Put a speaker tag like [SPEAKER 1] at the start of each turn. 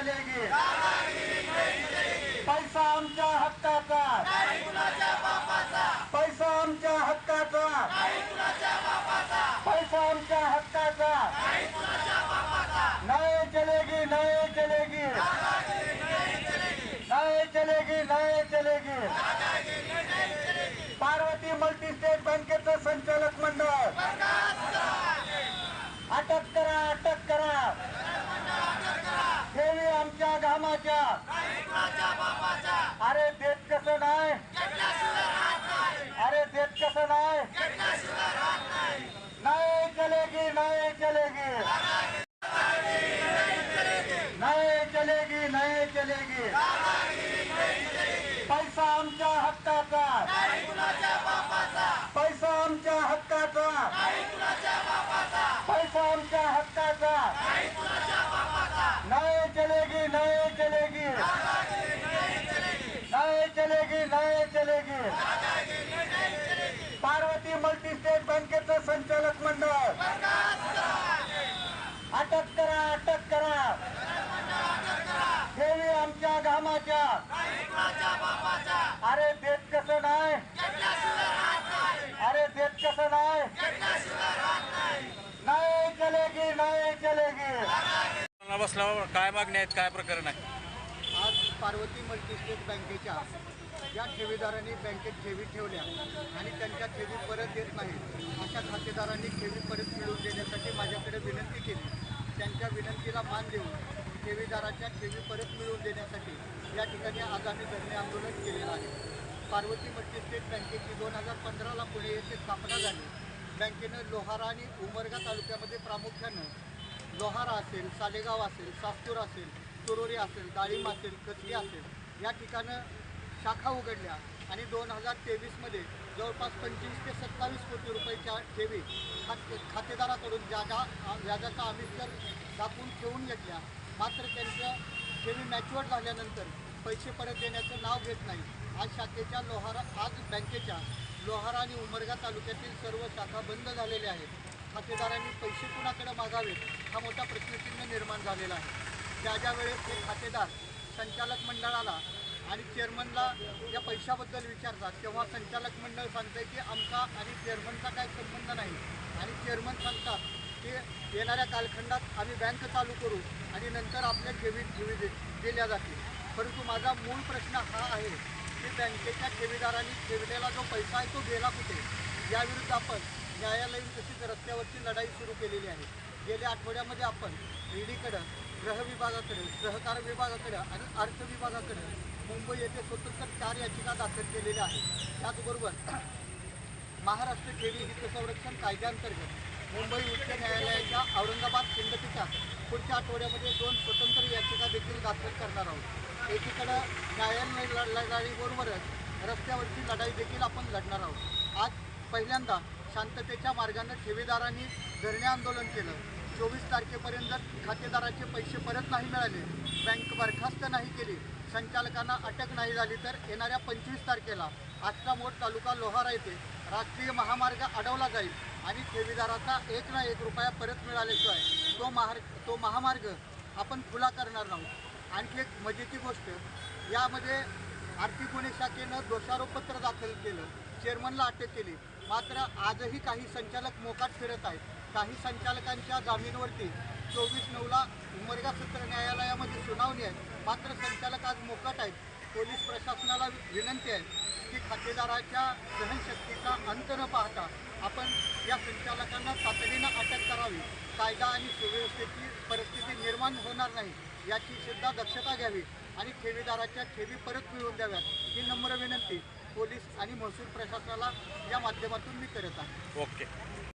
[SPEAKER 1] चलेगी। पैसा आमच्या हक्काचा पैसा आमच्या हक्काचा पैसा आमच्या हक्काचा नाही चलेगी नाही चलेगी। नाही चलेगी नाही चलेगी। पार्वती मल्टी स्टेट बैंक के अरे देत कसं नाही? अरे देत कसं नाही? नाही चलेगी नाही चलेगी. नाही चलेगी नाही चलेगी. पैसा आमच्या हक्काचा. पैसा आमच्या हक्काचा. पैसा आमच्या हक्काचा नाही चलेगी नाही चलेगी नाही चलेगी नाही चलेगी पार्वती मल्टी स्टेट बँकेचं संचालक मंडळ अटक करा अटक करा ठेवी आमच्या घामाच्या अरे देत कसं नाही. अरे देत कसं नाही? नाही चलेगी नाही चलेगी
[SPEAKER 2] बसला काय मागणी आहेत काय प्रकरण आहे?
[SPEAKER 3] आज पार्वती मल्टीस्टेट बँकेच्या या ठेवीदारांनी बँकेत ठेवी ठेवल्या आणि त्यांच्या ठेवी परत देत नाहीत अशा खातेदारांनी ठेवी परत मिळवून देण्यासाठी माझ्याकडे विनंती केली. त्यांच्या विनंतीला मान देऊन ठेवीदाराच्या ठेवी परत मिळवून देण्यासाठी या ठिकाणी आज आम्ही धरणे आंदोलन केलेलं आहे. पार्वती मल्टीस्टेट बँकेची दोन हजार पंधराला पुणे येथे स्थापना झाली. बँकेनं लोहारा आणि उमरगा तालुक्यामध्ये प्रामुख्यानं लोहारा असेल सालेगाव असेल सास्तूर असेल तुरोरी असेल डाळिंब असेल कचली असेल या ठिकाणं शाखा उघडल्या आणि दोन हजार तेवीसमध्ये जवळपास पंचवीस ते सत्तावीस कोटी रुपयाच्या ठेवी खाते खातेदाराकडून ज्यादा व्याजाचा आमिष तर दाखवून ठेवून घेतल्या मात्र त्यांच्या ठेवी मॅच्युअर झाल्यानंतर पैसे परत देण्याचं नाव घेत नाही. आज शाखेच्या लोहारा आज बँकेच्या लोहारा आणि उमरगा तालुक्यातील सर्व शाखा बंद झालेल्या आहेत. खातेदारांनी पैसे कुणाकडे मागावेत हा मोठा प्रश्नचिन्ह निर्माण झालेला आहे. ज्या ज्या वेळेस हे खातेदार संचालक मंडळाला आणि चेअरमनला या पैशाबद्दल विचारतात तेव्हा संचालक मंडळ सांगतंय की आमचा आणि चेअरमनचा काही संबंध नाही. आणि चेअरमन सांगतात की येणाऱ्या कालखंडात आम्ही बँक चालू करू आणि नंतर आपल्या ठेवी ठेवी दे- दिल्या जातील. परंतु माझा मूळ प्रश्न हा आहे की बँकेच्या ठेवीदारांनी ठेवलेला जो पैसा आहे तो गेला कुठे? याविरुद्ध आपण न्यायालयीन तशीच रस्त्यावरची लढाई सुरू केलेली आहे. गेल्या आठवड्यामध्ये आपण ईडीकडं गृह विभागाकडे सहकार विभागाकडे आणि अर्थ विभागाकडे मुंबई येथे स्वतंत्र चार याचिका दाखल केलेल्या आहेत. त्याचबरोबर महाराष्ट्र ठेवी हित संरक्षण कायद्याअंतर्गत मुंबई उच्च न्यायालयाच्या औरंगाबाद खंडपीठात पुढच्या आठवड्यामध्ये दोन स्वतंत्र याचिका देखील दाखल करणार आहोत. एकीकडं न्यायालय लढाईबरोबरच रस्त्यावरची लढाई देखील आपण लढणार आहोत. आज पहिल्यांदा शांततेच्या मार्गानं ठेवीदारांनी धरणे आंदोलन केलं. चोवीस तारखेपर्यंत खातेदाराचे पैसे परत नाही मिळाले. बँक बरखास्त नाही केली. संचालकांना अटक नाही झाली तर येणाऱ्या पंचवीस तारखेला आजचा मोठ तालुका लोहारा येथे राष्ट्रीय महामार्ग अडवला जाईल आणि ठेवीदाराचा एक ना एक रुपया परत मिळाल्याशिवाय तो महार तो महामार्ग आपण खुला करणार नाहोत आणखी एक मजेची गोष्ट यामध्ये आर्थिक गुन्हे शाखेनं दोषारोपपत्र दाखल केलं चेअरमनला अटक केली. मात्र आजही काही संचालक मोकाट फिरत आहेत. काही संचालकांच्या जामीनवरती चोवीस नऊला उमरगा सत्र न्यायालयामध्ये सुनावणी आहे. मात्र संचालक आज मोकट आहेत. पोलीस प्रशासनाला विनंती आहे की खातेदाराच्या सहनशक्तीचा अंत न पाहता आपण या संचालकांना तातडीनं अटक करावी. कायदा आणि सुव्यवस्थेची परिस्थिती निर्माण होणार नाही याची सुद्धा दक्षता घ्यावी आणि ठेवीदाराच्या ठेवी परत मिळवून द्याव्यात ही नम्र विनंती पोलीस आणि महसूल प्रशासनाला या माध्यमातून मी करत आहे.
[SPEAKER 2] ओके.